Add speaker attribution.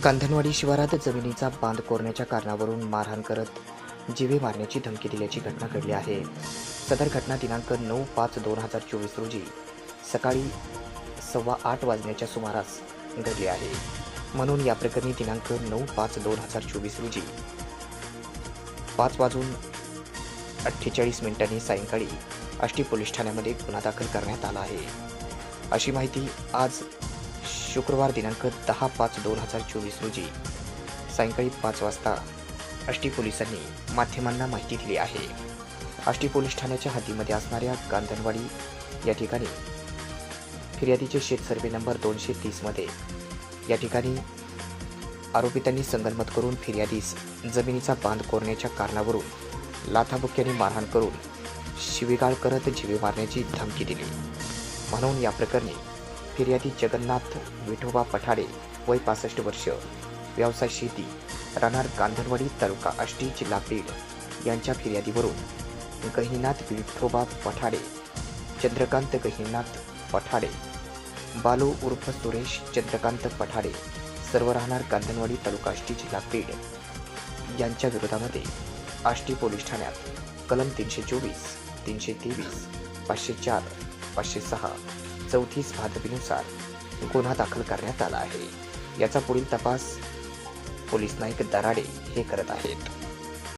Speaker 1: गांधणवाडी शिवारात जमिनीचा बांध कोरण्याच्या कारणावरून मारहाण करत जीवे मारण्याची धमकी दिल्याची घटना घडली आहे. सदर घटना दिनांक नऊ पाच दोन हजार चोवीस रोजी सकाळी सव्वा आठ वाजण्याच्या सुमारास घडली आहे. म्हणून या प्रकरणी दिनांक नऊ पाच दोन हजार चोवीस रोजी पाच वाजून अठ्ठेचाळीस मिनिटांनी सायंकाळी आष्टी पोलीस ठाण्यामध्ये गुन्हा दाखल करण्यात आला आहे. अशी माहिती आज शुक्रवार दिनांक दहा पाच दोन हजार चोवीस रोजी सायंकाळी पाच वाजता आष्टी पोलिसांनी माध्यमांना माहिती दिली आहे. आष्टी पोलीस ठाण्याच्या हद्दीमध्ये असणाऱ्या गांधणवाडी या ठिकाणी फिर्यादीचे शेत सर्वे नंबर दोनशे तीसमध्ये या ठिकाणी आरोपितांनी संगनमत करून फिर्यादीस जमिनीचा बांध कोरण्याच्या कारणावरून लाथाबुक्याने मारहाण करून शिवीगाळ करत जीवे मारण्याची धमकी दिली. म्हणून या प्रकरणी फिर्यादी जगन्नाथ विठोबा पठाडे वय पासष्ट वर्ष व्यवसाय शेती राहणार गांधणवाडी तालुका आष्टी जिल्हा बीड यांच्या फिर्यादीवरून गहिनीनाथ विठोबा पठाडे चंद्रकांत गहिनीनाथ पठाडे बालू उर्फ सुरेश चंद्रकांत पठाडे सर्व राहणार गांधनवाडी तालुका आष्टी जिल्हा बीड यांच्या विरोधामध्ये आष्टी पोलीस ठाण्यात कलम तीनशे चोवीस तीनशे तेवीस पाचशे चार पाचशे सहा चौतीस भादवीनुसार गुन्हा दाखल करण्यात आला आहे. याचा पुढील तपास पोलीस नाईक दराडे हे करत आहेत.